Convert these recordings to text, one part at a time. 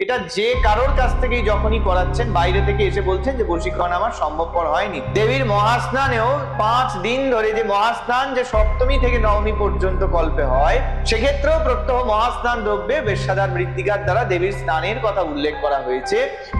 এটা যে কারোর কাছ থেকেই যখনই করাচ্ছেন, বাইরে থেকে এসে বলছেন যে বশীকরণ আমার সম্ভবপর হয়নি। দেবীর মহাস্নানেও পাঁচ দিন ধরে যে মহাস্নান যে সপ্তমী থেকে নবমী পর্যন্ত কল্পে হয়, সেক্ষেত্রেও প্রত্যহ মহাস্নান দ্রব্যে বেশাদার মৃত্তিকার দ্বারা দেবীর স্নানের কথা উল্লেখ করা হয়েছে।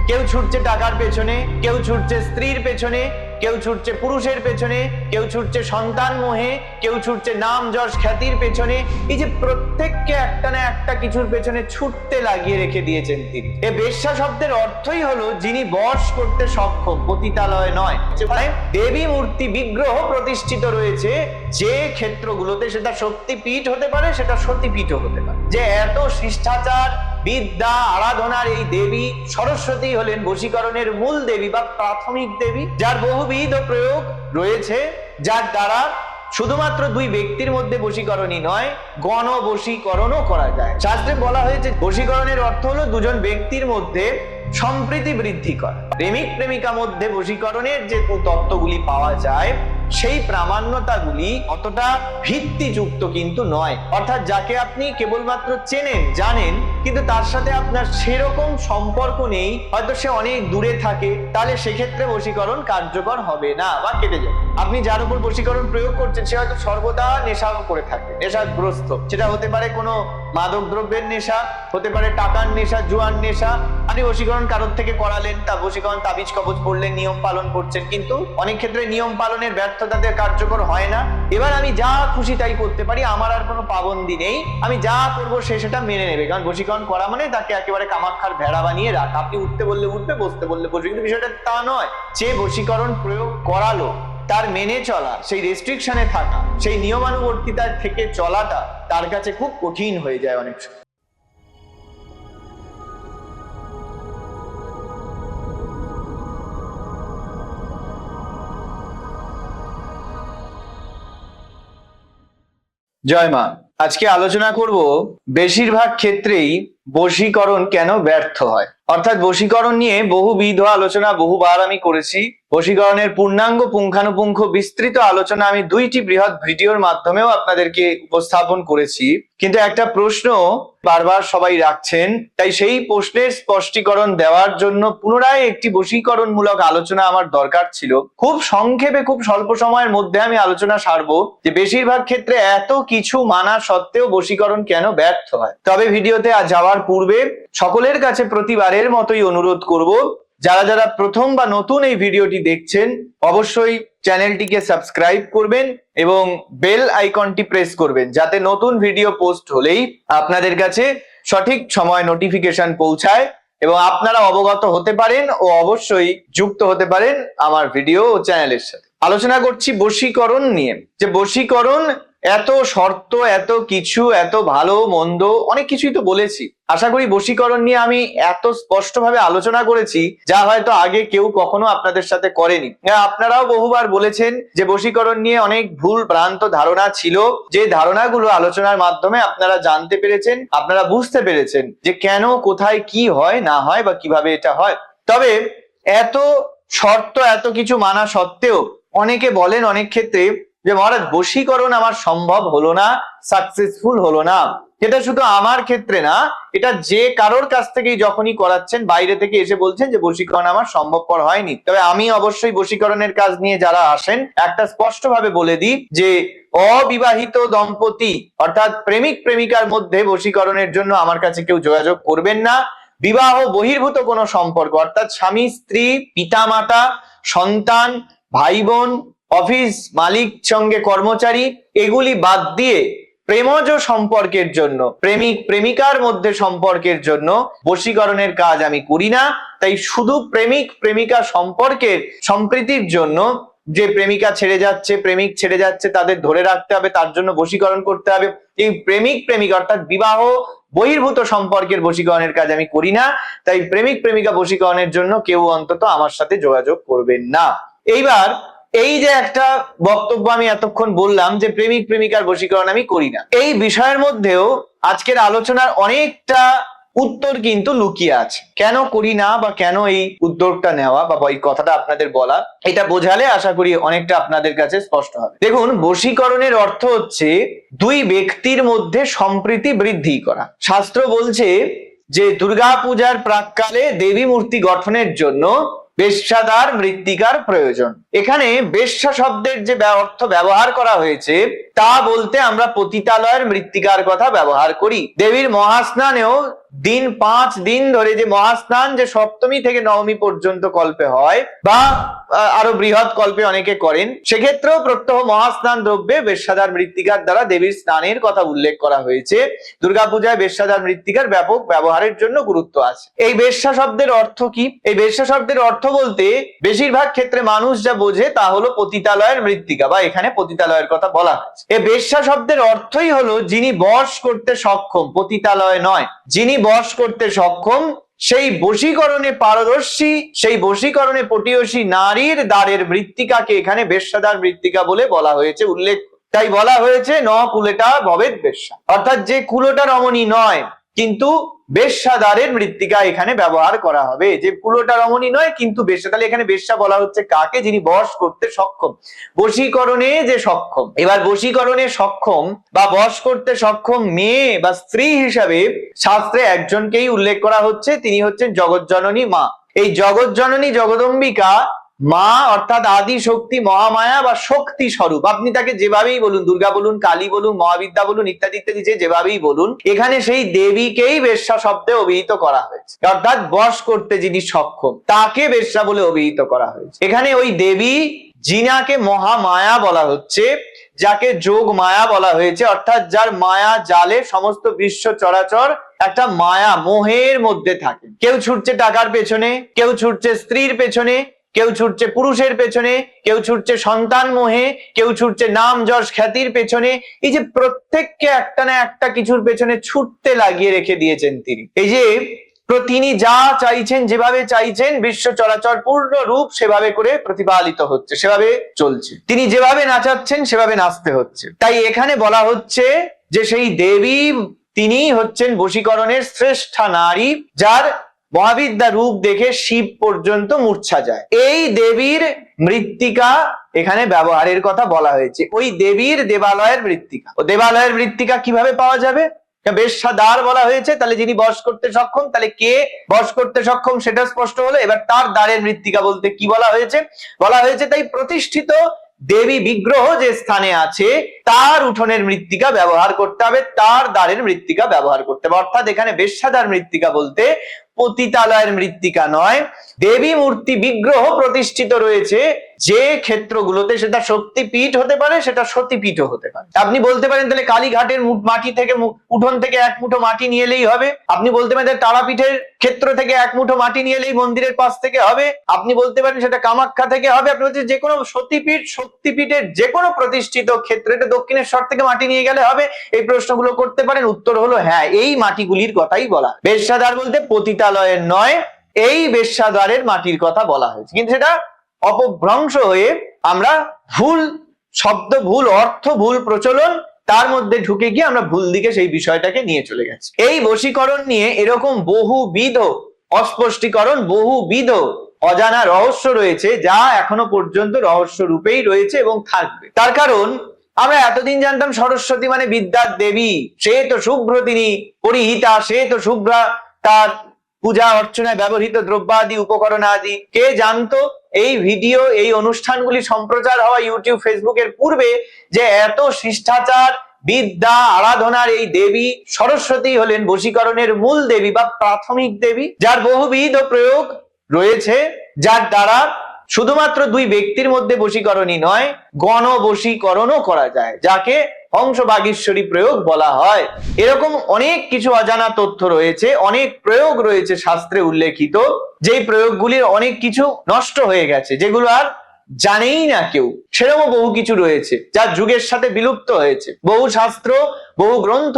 কেউ ছুটছে টাকার পেছনে, কেউ ছুটছে স্ত্রীর পেছনে কেউ ছুটছে পুরুষের পেছনে, কেউ ছুটছে সন্তান মোহে, কেউ ছুটছে নাম যশ খ্যাতির পেছনে। এই যে প্রত্যেককে একটা না একটা কিছুর পেছনে ছুটতে লাগিয়ে রেখে দিয়েছেন তিনি। এ বেশ্যা শব্দের অর্থই হলো যিনি বশ করতে সক্ষম, পতিতালয় নয়। মানে দেবী মূর্তি বিগ্রহ প্রতিষ্ঠিত রয়েছে, যে ক্ষেত্রগুলোতে সেটা শক্তিপীঠ হতে পারে, সেটা সতীপীঠ হতে পারে। যে এত শিষ্টাচার বিদ্যা আরাধনার এই দেবী সরস্বতী হলেন বশীকরণের মূল দেবী বা প্রাথমিক দেবী, যার বহুবিধ প্রয়োগ রয়েছে, যার দ্বারা শুধুমাত্র দুই ব্যক্তির মধ্যে বশীকরণই নয় গণ বশীকরণও করা যায়। শাস্ত্রে বলা হয়েছে, বশীকরণের অর্থ হলো দুজন ব্যক্তির মধ্যে সম্প্রীতি বৃদ্ধি করা। প্রেমিক প্রেমিকা মধ্যে বশীকরণের যে তত্ত্বগুলি পাওয়া যায়, সেই প্রামাণ্যতাগুলি অতটা ভিত্তিযুক্ত কিন্তু নয়। অর্থাৎ যাকে আপনি কেবলমাত্র চেনেন, জানেন কিন্তু তার সাথে আপনার সেরকম সম্পর্ক নেই, হয়তো সে অনেক দূরে থাকে, তাহলে সেক্ষেত্রে বশীকরণ কার্যকর হবে না, বা কেটে যাবে। আপনি যার উপর বশীকরণ প্রয়োগ করছেন, সে হয়তো সর্বদা নেশা করে থাকে, নেশাগ্রস্ত। সেটা হতে পারে কোনো মাদক দ্রব্যের নেশা, হতে পারে টাকার নেশা, জুয়ার নেশা। আপনি বশীকরণ কারোর থেকে করালেন, তা বশীকরণ তাবিজ কবজ পড়লেন নিয়ম পালন করছেন, কিন্তু অনেক ক্ষেত্রে নিয়ম পালনের ব্যর্থতাতে কার্যকর হয় না। এবার আমি যা খুশি তাই করতে পারি, আমার আর কোনো পাবন্দি নেই। আমি যা করব সে সেটা মেনে নেবে, কারণ বশীকরণ করা মানে তাকে একেবারে কামাক্ষার ভেড়া বানিয়ে রাখ। আপনি উঠতে বললে উঠবে, বসতে বললে বসবে। কিন্তু বিষয়টা তা নয়, যে বশীকরণ প্রয়োগ করালো, তার মেনে চলা, সেই রেস্ট্রিকশনে থাকা, সেই নিয়মানুবর্তিতার থেকে চলাটা তার কাছে খুব কঠিন হয়ে যায় অনেক সময়। জয় মা। আজকে আলোচনা করব বেশিরভাগ ক্ষেত্রেই বশীকরণ কেন ব্যর্থ হয়? অর্থাৎ বশীকরণ নিয়ে বহুবিধ আলোচনা বহুবার আমি করেছি। বশীকরণের পূর্ণাঙ্গ পুঙ্খানুপুঙ্খ বিস্তৃত আলোচনা আমি দুইটি বৃহৎ ভিডিওর মাধ্যমেও আপনাদেরকে উপস্থাপন করেছি। কিন্তু একটা প্রশ্ন বারবার সবাই রাখছেন, তাই সেই প্রশ্নের স্পষ্টীকরণ দেওয়ার জন্য পুনরায় একটি বশীকরণমূলক আলোচনা আমার দরকার ছিল। খুব সংক্ষেপে, খুব স্বল্প সময়ের মধ্যে আমি আলোচনা সারবো যে বেশিরভাগ ক্ষেত্রে এত কিছু মানা সত্ত্বেও বশীকরণ কেন ব্যর্থ হয়। তবে ভিডিওতে যাওয়ার পূর্বে সকলের কাছে প্রতিবারের মতোই অনুরোধ করব, যারা যারা প্রথম বা নতুন এই ভিডিওটি দেখছেন, অবশ্যই চ্যানেলটিকে সাবস্ক্রাইব করবেন এবং বেল আইকনটি প্রেস করবেন, যাতে নতুন ভিডিও পোস্ট হলেই আপনাদের কাছে সঠিক সময় নোটিফিকেশন পৌঁছায় এবং আপনারা অবগত হতে পারেন ও অবশ্যই যুক্ত হতে পারেন আমার ভিডিও ও চ্যানেলের সাথে। আলোচনা করছি বশীকরণ নিয়ে। যে বশীকরণ এত শর্ত এত কিছু এত ভালো মন্দ অনেক কিছুই তো বলেছি। আশা করি বশীকরণ নিয়ে আমি এত স্পষ্টভাবে আলোচনা করেছি যা হয়তো আগে কেউ কখনো আপনাদের সাথে করেনি। হ্যাঁ, আপনারাও বহুবার বলেছেন যে বশীকরণ নিয়ে অনেক ভুল ভ্রান্ত ধারণা ছিল। যে ধারণাগুলো আলোচনার মাধ্যমে আপনারা জানতে পেরেছেন আপনারা বুঝতে পেরেছেন যে কেন কোথায় কি হয় না হয় বা কীভাবে এটা হয়। তবে এত শর্ত এত কিছু মানা সত্ত্বেও অনেকে বলেন অনেক ক্ষেত্রে যে মহারাজ, বশীকরণ আমার সম্ভব হলো না সাকসেসফুল হলো না। এটা শুধু আমার ক্ষেত্রে না, এটা যে কারোর কাছ থেকেই যখনই করাচ্ছেন, বাইরে থেকে এসে বলছেন যে বশীকরণ আমার সম্ভবপর হয়নি। তবে আমি অবশ্যই বশীকরণের কাজ নিয়ে যারা আসেন, একটা স্পষ্ট ভাবে বলে দিই যে অবিবাহিত দম্পতি, অর্থাৎ প্রেমিক প্রেমিকার মধ্যে বশীকরণের জন্য আমার কাছে কেউ যোগাযোগ করবেন না। বিবাহ বহির্ভূত কোনো সম্পর্ক, অর্থাৎ স্বামী, স্ত্রী, পিতামাতা, সন্তান, ভাই বোন অফিস মালিক সঙ্গে কর্মচারী, এগুলি বাদ দিয়ে প্রেমজ সম্পর্কের জন্য, প্রেমিক, প্রেমিকার মধ্যে সম্পর্কের জন্য বশীকরণের কাজ আমি করি না। তাই শুধু প্রেমিক, প্রেমিকা সম্পর্কের সম্প্রীতির জন্য যে প্রেমিকা ছেড়ে যাচ্ছে, প্রেমিক ছেড়ে যাচ্ছে, তাদের ধরে রাখতে হবে, তার জন্য বশীকরণ করতে হবে। এই প্রেমিক প্রেমিক অর্থাৎ বিবাহ, বহির্ভূত সম্পর্কের বশীকরণের কাজ আমি করি না। তাই প্রেমিক, প্রেমিকা বশীকরণের জন্য কেউ অন্তত আমার সাথে যোগাযোগ করবেন না। এইবার এই যে একটা বক্তব্য আমি এতক্ষণ বললাম যে প্রেমিক, প্রেমিকার বশীকরণ আমি করি না। এই বিষয়ের মধ্যেও আজকের আলোচনার অনেকটা উত্তর কিন্তু লুকিয়ে আছে। কেন করি না বা কেন এই উদ্যোগটা নেওয়া বা এই কথাটা আপনাদের বলা, এটা বোঝালে আশা করি অনেকটা আপনাদের কাছে স্পষ্ট হবে। দেখুন, বশীকরণের অর্থ হচ্ছে দুই ব্যক্তির মধ্যে সম্প্রীতি বৃদ্ধি করা। শাস্ত্র বলছে যে দুর্গা পূজার প্রাককালে দেবী মূর্তি গঠনের জন্য বেশ্যাদার মৃত্তিকার প্রয়োজন। এখানে বেশ্যা শব্দের যে অর্থ ব্যবহার করা হয়েছে, তা বলতে আমরা পতিতালয়ের মৃত্তিকার কথা ব্যবহার করি। দেবীর মহাস্নানেও দিন পাঁচ দিন ধরে যে মহাস্নান যে সপ্তমী থেকে নবমী পর্যন্ত কল্পে হয়, বা আরও বৃহৎ কল্পে অনেকে করেন, সেক্ষেত্রেও প্রত্যহ মহাস্নান দ্রব্যে বেশ্যাদার মৃত্তিকার দ্বারা দেবীর স্নানের কথা উল্লেখ করা হয়েছে। দুর্গাপূজায় বেশ্যাদার মৃত্তিকার ব্যাপক ব্যবহারের জন্য গুরুত্ব আছে। এই বেশ্যা শব্দের অর্থ কি? এই বেশ্যা শব্দের অর্থ বলতে বেশিরভাগ ক্ষেত্রে মানুষ যা বোঝে তা হলো পতিতালয়ের মৃত্তিকা, বা এখানে পতিতালয়ের কথা বলা হয়েছে। এই বেশ্যা শব্দের অর্থই হলো যিনি বশ করতে সক্ষম, পতিতালয় নয়, যিনি বশ করতে সক্ষম, সেই বশীকরণে পারদর্শী, সেই বশীকরণে পটিয়সী নারীর দ্বারের মৃত্তিকাকে এখানে বেশ্যাদার মৃত্তিকা বলে বলা হয়েছে, উল্লেখ, তাই বলা হয়েছে ন কুলেটা ভবেদ বেশ্যা। অর্থাৎ যে কুলোটা রমণী নয়, কিন্তু বেশ্যাদারের মৃত্তিকা এখানে ব্যবহার করা হবে। যে কুলোটা রমণী নয়, কিন্তু বেশ্যা, তাহলে এখানে বেশ্যা বলা হচ্ছে কাকে? যিনি বশ করতে সক্ষম। বশীকরণে যে সক্ষম, এবার বশীকরণে সক্ষম বা বশ করতে সক্ষম মেয়ে বা স্ত্রী হিসাবে শাস্ত্রে একজনকেই উল্লেখ করা হচ্ছে, তিনি হচ্ছেন জগৎজননী মা। এই জগৎজননী জগদম্বিকা মা অর্থাৎ আদি শক্তি, মহামায়া বা শক্তি স্বরূপ। আপনি তাকে যেভাবেই বলুন, দুর্গা বলুন, কালী বলুন, মহাবিদ্যা বলুন, ইত্যাদি ইত্যাদি যে যেভাবেই বলুন, এখানে সেই দেবীকেই বেশ্যা শব্দে অভিহিত করা হয়েছে। অর্থাৎ বশ করতে যিনি সক্ষম, তাকে বেশ্যা বলে অভিহিত করা হয়েছে। এখানে ওই দেবী জিনাকে মহামায়া বলা হচ্ছে, যাকে যোগ মায়া বলা হয়েছে, অর্থাৎ যার মায়া জালে সমস্ত বিশ্ব চরাচর একটা মায়া, মোহের মধ্যে থাকে। কেউ ছুটছে টাকার পেছনে, কেউ ছুটছে স্ত্রীর পেছনে কেউ ছুটছে পুরুষের পেছনে, কেউ ছুটছে সন্তান মোহে, কেউ ছুটছে নাম যশ খ্যাতির পেছনে। এই যে প্রত্যেককে একটা না একটা কিছুর পেছনে ছুটতে লাগিয়ে রেখে দিয়েছেন তিনি। এই যে তিনি যা চাইছেন, যেভাবে চাইছেন, বিশ্ব চলাচল পূর্ণ রূপ সেভাবে করে প্রতিপালিত হচ্ছে, সেভাবে চলছে। তিনি যেভাবে নাচাচ্ছেন, সেভাবে নাচতে হচ্ছে। তাই এখানে বলা হচ্ছে যে সেই দেবী তিনি হচ্ছেন বশীকরণের শ্রেষ্ঠা নারী, যার মহাবিদ্যা রূপ দেখে শিব পর্যন্ত মূর্ছা যায়। এই দেবীর মৃত্তিকা এখানে ব্যবহারের কথা বলা হয়েছে। ওই দেবীর দেবালয়ের মৃত্তিকা। ও দেবালয়ের মৃত্তিকা কীভাবে পাওয়া যাবে? বেশ্যাদার বলা হয়েছে। তাহলে যিনি বশ করতে সক্ষম, তাহলে কে বশ করতে সক্ষম সেটা স্পষ্ট হলো। এবার তার দ্বারের মৃত্তিকা বলতে কি বলা হয়েছে? বলা হয়েছে তাই প্রতিষ্ঠিত দেবী বিগ্রহ যে স্থানে আছে, তার উঠোনের মৃত্তিকা ব্যবহার করতে হবে, তার দ্বারের মৃত্তিকা ব্যবহার করতে হবে। অর্থাৎ এখানে বেশ্যাদার মৃত্তিকা বলতে পতিতালয়ের মৃত্তিকা নয়। দেবী মূর্তি বিগ্রহ প্রতিষ্ঠিত রয়েছে। যে ক্ষেত্রগুলোতে সেটা শক্তিপীঠ হতে পারে, সেটা সতীপীঠও হতে পারে। আপনি বলতে পারেন তাহলে কালীঘাটের মাটি থেকে উঠোন থেকে এক মুঠো মাটি নিয়ে এলেই হবে। আপনি বলতে পারেন তারাপীঠের ক্ষেত্র থেকে এক মুঠো মাটি নিয়ে এলেই মন্দিরের পাশ থেকে হবে। আপনি বলতে পারেন সেটা কামাখ্যা থেকে হবে। আপনি বলছেন যে কোনো সতীপীঠ, শক্তিপীঠের যে কোনো প্রতিষ্ঠিত ক্ষেত্রে এটা দক্ষিণেশ্বর থেকে মাটি নিয়ে গেলে হবে। এই প্রশ্নগুলো করতে পারেন। উত্তর হলো হ্যাঁ এই মাটিগুলির কথাই বলা। বেশাদার বলতে পতিতালয়ের নয়, এই বেশ্যাদ্বারের মাটির কথা বলা হয়েছে। কিন্তু সেটা অপভ্রংশ হয়ে আমরা ভুল শব্দ, ভুল অর্থ, ভুল প্রচলন তার মধ্যে ঢুকে গিয়ে আমরা ভুল দিকে সেই বিষয়টাকে নিয়ে চলে গেছি। এই বশীকরণ নিয়ে এরকম বহুবিধ অস্পষ্টীকরণ, বহুবিধ অজানা রহস্য রয়েছে যা এখনও পর্যন্ত রহস্য রূপেই রয়েছে এবং থাকবে। তার কারণ, আমরা এতদিন জানতাম সরস্বতী মানে বিদ্যার দেবী, সে তো শুভ্র তিনি, পরিহিতা, সে তো শুভ্রা, তার পূজা অর্চনায় ব্যবহৃত দ্রব্যাদি, উপকরণ আদি। কে জানতো? এই ভিডিও, এই অনুষ্ঠানগুলি সম্প্রচার হওয়া ইউটিউব, ফেসবুকের পূর্বে যে এত শিষ্টাচার, বিদ্যা, আরাধনার এই দেবী সরস্বতী হলেন বশীকরণের মূল দেবী বা প্রাথমিক দেবী, যার বহুবিধ প্রয়োগ রয়েছে, যার দ্বারা শুধুমাত্র দুই ব্যক্তির মধ্যে বশীকরণই নয় গণ বশীকরণও করা যায়, যাকে হংস প্রয়োগ বলা হয়। এরকম অনেক কিছু অজানা তথ্য রয়েছে, অনেক প্রয়োগ রয়েছে শাস্ত্রে উল্লেখিত। যেই প্রয়োগগুলির অনেক কিছু নষ্ট হয়ে গেছে, যেগুলো আর জানেই না কেউ। সেরকমও বহু কিছু রয়েছে, যা যুগের সাথে বিলুপ্ত হয়েছে। বহু শাস্ত্র, বহু গ্রন্থ,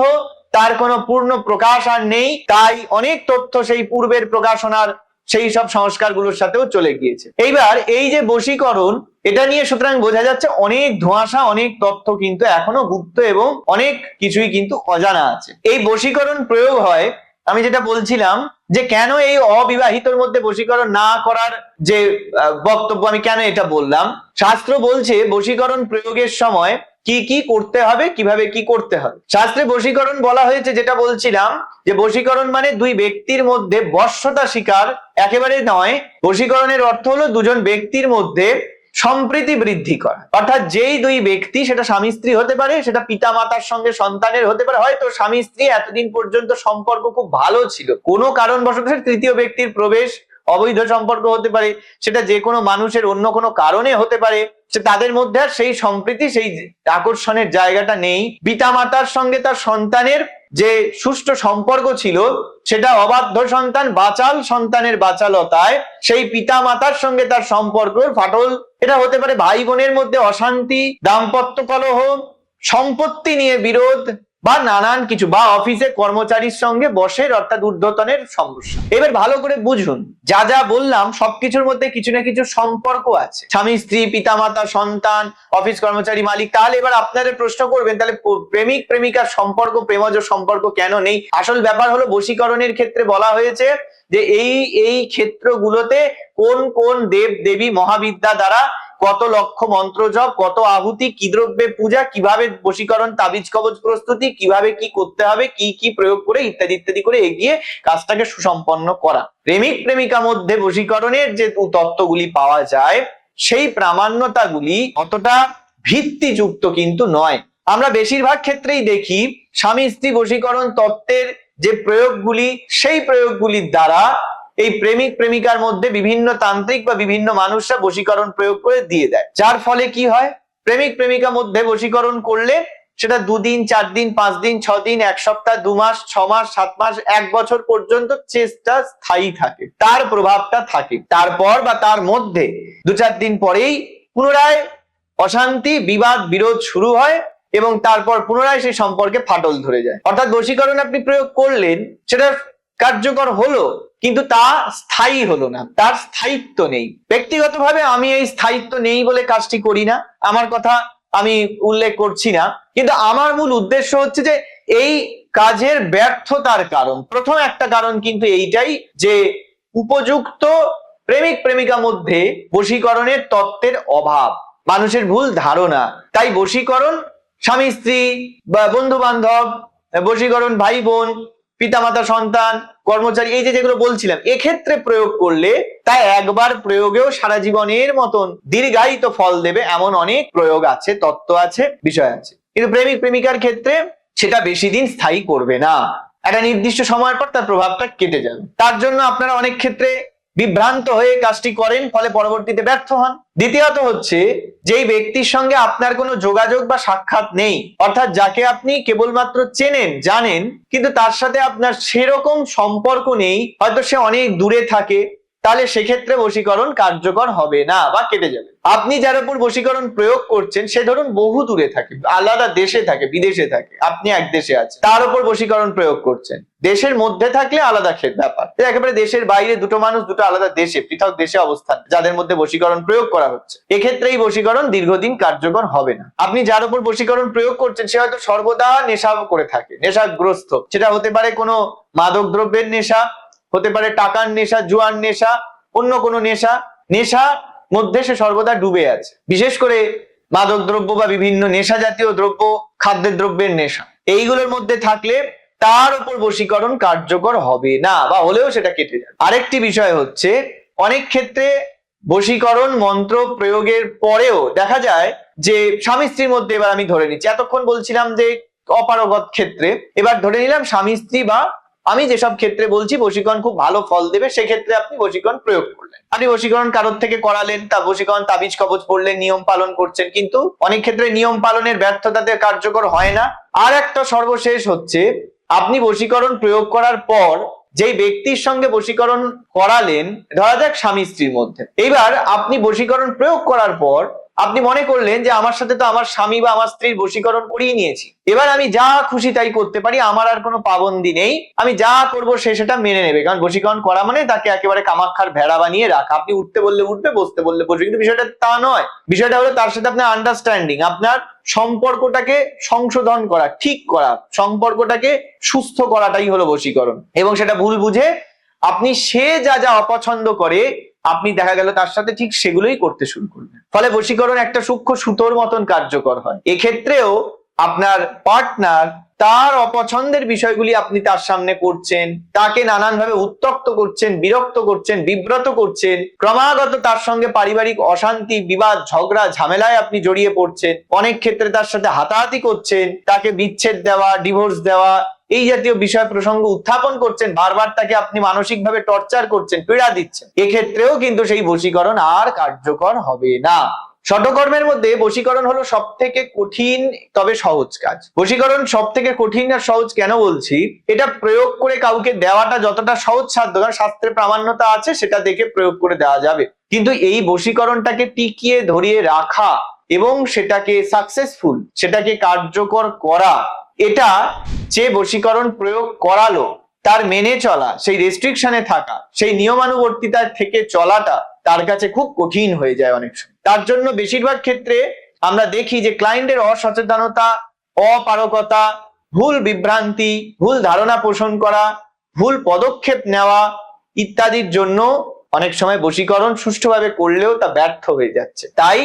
তার কোনো পূর্ণ প্রকাশ আর নেই, তাই অনেক তথ্য সেই পূর্বের প্রকাশনার সেই সব সংস্কারগুলোর সাথেও চলে গিয়েছে। এইবার এই যে বশীকরণ, এটা নিয়ে সুতরাং বোঝা যাচ্ছে অনেক ধোঁয়াশা, অনেক তথ্য কিন্তু এখনও গুপ্ত এবং অনেক কিছুই কিন্তু অজানা আছে। এই বশীকরণ প্রয়োগ হয়, আমি যেটা বলছিলাম যে কেন এই অবিবাহিতর মধ্যে বশীকরণ না করার যে বক্তব্য, আমি কেন এটা বললাম? শাস্ত্র বলছে বশীকরণ প্রয়োগের সময় কি কি করতে হবে, কীভাবে কি করতে হবে। শাস্ত্রে বশীকরণ বলা হয়েছে, যেটা বলছিলাম, যে বশীকরণ মানে দুই ব্যক্তির মধ্যে বশ্যতা শিকার একেবারে নয়। বশীকরণের অর্থ হলো দুজন ব্যক্তির মধ্যে সম্প্রীতি বৃদ্ধি করা। অর্থাৎ যেই দুই ব্যক্তি, সেটা স্বামী স্ত্রী হতে পারে, সেটা পিতা মাতার সঙ্গে সন্তানের হতে পারে, হয়তো স্বামী স্ত্রী এতদিন পর্যন্ত সম্পর্ক খুব ভালো ছিল। কোনো কারণবশত তৃতীয় ব্যক্তির প্রবেশ, অবৈধ সম্পর্ক হতে পারে, সেটা যে কোনো মানুষের অন্য কোনো কারণে হতে পারে। তাদের মধ্যে আর সেই সম্প্রীতি, সেই আকর্ষণের জায়গাটা নেই। পিতা মাতার সঙ্গে তার সন্তানের যে সুষ্ঠু সম্পর্ক ছিল, সেটা অবাধ্য সন্তান বাচাল সন্তানের বাচালতায়, সেই পিতা মাতার সঙ্গে তার সম্পর্ক ফাটল, এটা হতে পারে ভাই বোনের মধ্যে অশান্তি, দাম্পত্য কলহ, সম্পত্তি নিয়ে বিরোধ বা নানান কিছু, বা অফিসে কর্মচারীর সঙ্গে বসের অর্থাৎ ঊর্ধ্বতনের সমস্যা। এবার ভালো করে বুঝুন, যা যা বললাম সবকিছুর মধ্যে কিছু না কিছু সম্পর্ক আছে। স্বামী, স্ত্রী, পিতামাতা, সন্তান, অফিস কর্মচারী, মালিক, তাহলে এবার আপনাদের প্রশ্ন করবেন, তাহলে প্রেমিক, প্রেমিকার সম্পর্ক, প্রেমজ সম্পর্ক কেন নেই? আসল ব্যাপার হলো বশীকরণের ক্ষেত্রে বলা হয়েছে যে এই এই ক্ষেত্রগুলোতে কোন কোন দেব, দেবী, মহাবিদ্যা দ্বারা কত লক্ষ মন্ত্র জপ, কত আহুতি, কি দ্রব্যে পূজা, কীভাবে বশীকরণ, তাবিজ কবচ প্রস্তুতি, কীভাবে কি করতে হবে, কি কি প্রয়োগ করে ইত্যাদি ইত্যাদি করে এগিয়ে কাজটাকে সুসম্পন্ন করা। প্রেমিক প্রেমিকা মধ্যে বশীকরণের যে তত্ত্বগুলি পাওয়া যায়, সেই প্রামাণ্যতাগুলি অতটা ভিত্তিযুক্ত কিন্তু নয়। আমরা বেশিরভাগ ক্ষেত্রেই দেখি, স্বামী স্ত্রী বশীকরণ তত্ত্বের যে প্রয়োগগুলি, সেই প্রয়োগগুলির দ্বারা এই প্রেমিক প্রেমিকার মধ্যে বিভিন্ন তান্ত্রিক বা বিভিন্ন মানুষরা বশীকরণ প্রয়োগ করে দিয়ে দেয়। যার ফলে কি হয়? প্রেমিক প্রেমিকা মধ্যে বশীকরণ করলে সেটা দুদিন চার দিন পাঁচ দিন ছ দিন এক সপ্তাহ, দু মাস, ছ মাস, সাত মাস, এক বছর পর্যন্ত চেষ্টা স্থায়ী থাকে। তার প্রভাবটা থাকে। তারপর বা তার মধ্যে দু চার দিন পরেই পুনরায় অশান্তি, বিবাদ, বিরোধ শুরু হয় এবং তারপর পুনরায় সেই সম্পর্কে ফাটল ধরে যায়। অর্থাৎ বশীকরণ আপনি প্রয়োগ করলেন, সেটা কার্যকর হলো কিন্তু তা স্থায়ী হলো না, তার স্থায়িত্ব নেই। ব্যক্তিগতভাবে আমি এই স্থায়িত্ব নেই বলে কাজটি করি না, আমার কথা আমি উল্লেখ করছি না, কিন্তু আমার মূল উদ্দেশ্য হচ্ছে যে এই কাজের ব্যর্থতার কারণ। প্রথম একটা কারণ কিন্তু এইটাই যে উপযুক্ত প্রেমিক প্রেমিকা মধ্যে বশীকরণের তত্ত্বের অভাব, মানুষের ভুল ধারণা। তাই বশীকরণ স্বামী, স্ত্রী বা বন্ধু বান্ধব বশীকরণ ভাই, বোন, পিতামাতা, সন্তান কর্মচারী, এই যে যেগুলো বলছিলাম, এক্ষেত্রে প্রয়োগ করলে তা একবার প্রয়োগেও সারা জীবনের মতন দীর্ঘায়িত ফল দেবে এমন অনেক প্রয়োগ আছে, তত্ত্ব আছে, বিষয় আছে। কিন্তু প্রেমিক, প্রেমিকার ক্ষেত্রে সেটা বেশি দিন স্থায়ী করবে না। একটা নির্দিষ্ট সময়ের পর তার প্রভাবটা কেটে যাবে। তার জন্য আপনারা অনেক ক্ষেত্রে বিভ্রান্ত হয়ে কাজটি করেন, ফলে পরবর্তীতে ব্যর্থ হন। দ্বিতীয়ত হচ্ছে, যেই ব্যক্তির সঙ্গে আপনার কোনো যোগাযোগ বা সাক্ষাৎ নেই, অর্থাৎ যাকে আপনি কেবলমাত্র চেনেন, জানেন, কিন্তু তার সাথে আপনার সেরকম সম্পর্ক নেই, হয়তো সে অনেক দূরে থাকে তাহলে সেক্ষেত্রে বশীকরণ কার্যকর হবে না বা কেটে যাবে। আপনি যার উপর বশীকরণ প্রয়োগ করছেন, সে ধরুন বহু দূরে থাকে, আলাদা দেশে থাকে, বিদেশে থাকে, আপনি এক দেশে আছেন, তার উপর বশীকরণ প্রয়োগ করছেন। দেশের মধ্যে থাকলে আলাদা ক্ষেত ব্যাপার। একেবারে দেশের বাইরে দুটো মানুষ, দুটো আলাদা দেশে, পৃথক দেশে অবস্থান, যাদের মধ্যে বশীকরণ প্রয়োগ করা হচ্ছে। এক্ষেত্রে এই বশীকরণ দীর্ঘদিন কার্যকর হবে না। আপনি যার উপর বশীকরণ প্রয়োগ করছেন, সে হয়তো সর্বদা নেশা করে থাকে, নেশাগ্রস্ত। সেটা হতে পারে কোনো মাদক দ্রব্যের নেশা হতে পারে টাকার নেশা, জুয়ার নেশা, অন্য কোনো নেশা। নেশা মধ্যে সে সর্বদা ডুবে আছে। বিশেষ করে মাদক দ্রব্য বা বিভিন্ন নেশা জাতীয় দ্রব্য, খাদ্যের দ্রব্যের নেশা। এইগুলোর মধ্যে থাকলে তার উপর বশীকরণ কার্যকর হবে না বা হলেও সেটা কেটে যাবে। আরেকটি বিষয় হচ্ছে, অনেক ক্ষেত্রে বশীকরণ মন্ত্র প্রয়োগের পরেও দেখা যায় যে স্বামী স্ত্রীর মধ্যে এবার আমি ধরে নিচ্ছি। এতক্ষণ বলছিলাম যে অপারগত ক্ষেত্রে, এবার ধরে নিলাম স্বামী স্ত্রী বা আমি যেসব ক্ষেত্রে বলছি বশীকরণ খুব ভালো ফল দেবে, সেক্ষেত্রে আপনি বশীকরণ প্রয়োগ করলেন। আপনি বশীকরণ কারোর থেকে করালেন, তা বশীকরণ তাবিজ কবচ পড়লেন, নিয়ম পালন করছেন, কিন্তু অনেক ক্ষেত্রে নিয়ম পালনের ব্যর্থতাতে কার্যকর হয় না। আর একটা সর্বশেষ হচ্ছে, আপনি বশীকরণ প্রয়োগ করার পর যেই ব্যক্তির সঙ্গে বশীকরণ করালেন, ধরা যাক স্বামী স্ত্রীর মধ্যে এবার আপনি বশীকরণ প্রয়োগ করার পর আপনি মনে করলেন যে আমার সাথে তো আমার স্বামী বা আমার স্ত্রীর বশীকরণ করিয়ে নিয়েছি। এবার আমি যা খুশি তাই করতে পারি, আমার আর কোনো পাবন্দি নেই। আমি যা করব সে সেটা মেনে নেবে, কারণ বশীকরণ করা মানে তাকে একেবারে কামাক্ষার ভেড়া বানিয়ে রাখা। আপনি উঠতে বললে উঠবে, বসতে বললে বসবে, কিন্তু বিষয়টা তা নয়। বিষয়টা হলো তার সাথে আপনার আন্ডারস্ট্যান্ডিং আপনার সম্পর্কটাকে সংশোধন করা, ঠিক করা, সম্পর্কটাকে সুস্থ করাটাই হলো বশীকরণ। এবং সেটা ভুল বুঝে আপনি সে যা যা অপছন্দ করে আপনি দেখা গেল তার সাথে ঠিক সেগুলোই করতে শুরু করবেন ফলে বশীকরণ একটা সূক্ষ্ম সুতোর মতন কার্যকর হয়। এক্ষেত্রেও আপনার পার্টনার তার অপছন্দের বিষয়গুলি আপনি তার সামনে করছেন, তাকে নানানভাবে উত্তক্ত করছেন, বিরক্ত করছেন, বিব্রত করছেন, ক্রমাগত তার সঙ্গে পারিবারিক অশান্তি, বিবাদ, ঝগড়া, ঝামেলায় আপনি জড়িয়ে পড়ছেন, অনেক ক্ষেত্রে তার সাথে হাতাহাতি করছেন, তাকে বিচ্ছেদ দেওয়া ডিভোর্স দেওয়া এই জাতীয় বিষয় প্রসঙ্গ উত্থাপন করছেন, বারবার তাকে আপনি মানসিকভাবে টর্চার করছেন, পীড়া দিচ্ছেন। এক্ষেত্রেও কিন্তু সেই বশীকরণ আর কার্যকর হবে না। ষটকর্মের মধ্যে বশীকরণ হলো সব থেকে কঠিন, তবে সহজ কাজ। বশীকরণ সব থেকে কঠিন আর সহজ কেন বলছি? এটা প্রয়োগ করে কাউকে দেওয়াটা যতটা সহজ সাধ্য, কারণ শাস্ত্রে প্রামাণ্যতা আছে, সেটা দেখে প্রয়োগ করে দেওয়া যাবে। কিন্তু এই বশীকরণটাকে টিকিয়ে ধরিয়ে রাখা এবং সেটাকে সাকসেসফুল সেটাকে কার্যকর করা এটা যে বশীকরণ প্রয়োগ করালো, তার মেনে চলা, সেই রেস্ট্রিকশনে থাকা, সেই নিয়মানুবর্তিতা থেকে চলাটা তার কাছে খুব কঠিন হয়ে যায় অনেক সময়। তার জন্য বেশিরভাগ ক্ষেত্রে আমরা দেখি যে ক্লায়েন্টের অসচেতনতা অপারকতা ভুল বিভ্রান্তি, ভুল ধারণা পোষণ করা, ভুল পদক্ষেপ নেওয়া ইত্যাদির জন্য অনেক সময় বশীকরণ সুষ্ঠুভাবে করলেও তা ব্যর্থ হয়ে যাচ্ছে। তাই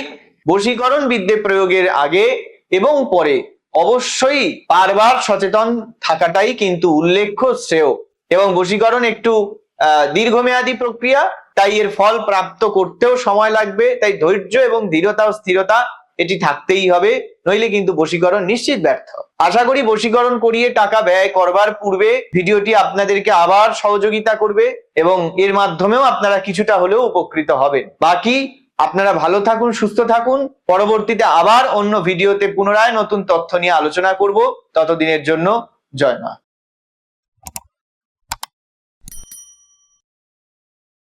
বশীকরণ বিদ্যে প্রয়োগের আগে এবং পরে অবশ্যই বারবার সচেতন থাকাটাই কিন্তু উল্লেখ্য শ্রেয়। এবং বশীকরণ একটু দীর্ঘমেয়াদী প্রক্রিয়া, তাই এর ফল প্রাপ্ত করতেও সময় লাগবে, তাই ধৈর্য এবং দৃঢ়তা ও স্থিরতা এটি থাকতেই হবে, নইলে কিন্তু বশীকরণ নিশ্চিত ব্যর্থ। আশা করি বশীকরণ করিয়ে টাকা ব্যয় করবার পূর্বে ভিডিওটি আপনাদেরকে আবার সহযোগিতা করবে এবং এর মাধ্যমেও আপনারা কিছুটা হলেও উপকৃত হবেন। বাকি আপনারা ভালো থাকুন, সুস্থ থাকুন। পরবর্তীতে আবার অন্য ভিডিওতে পুনরায় নতুন তথ্য নিয়ে আলোচনা করব। ততদিনের জন্য জয় মা।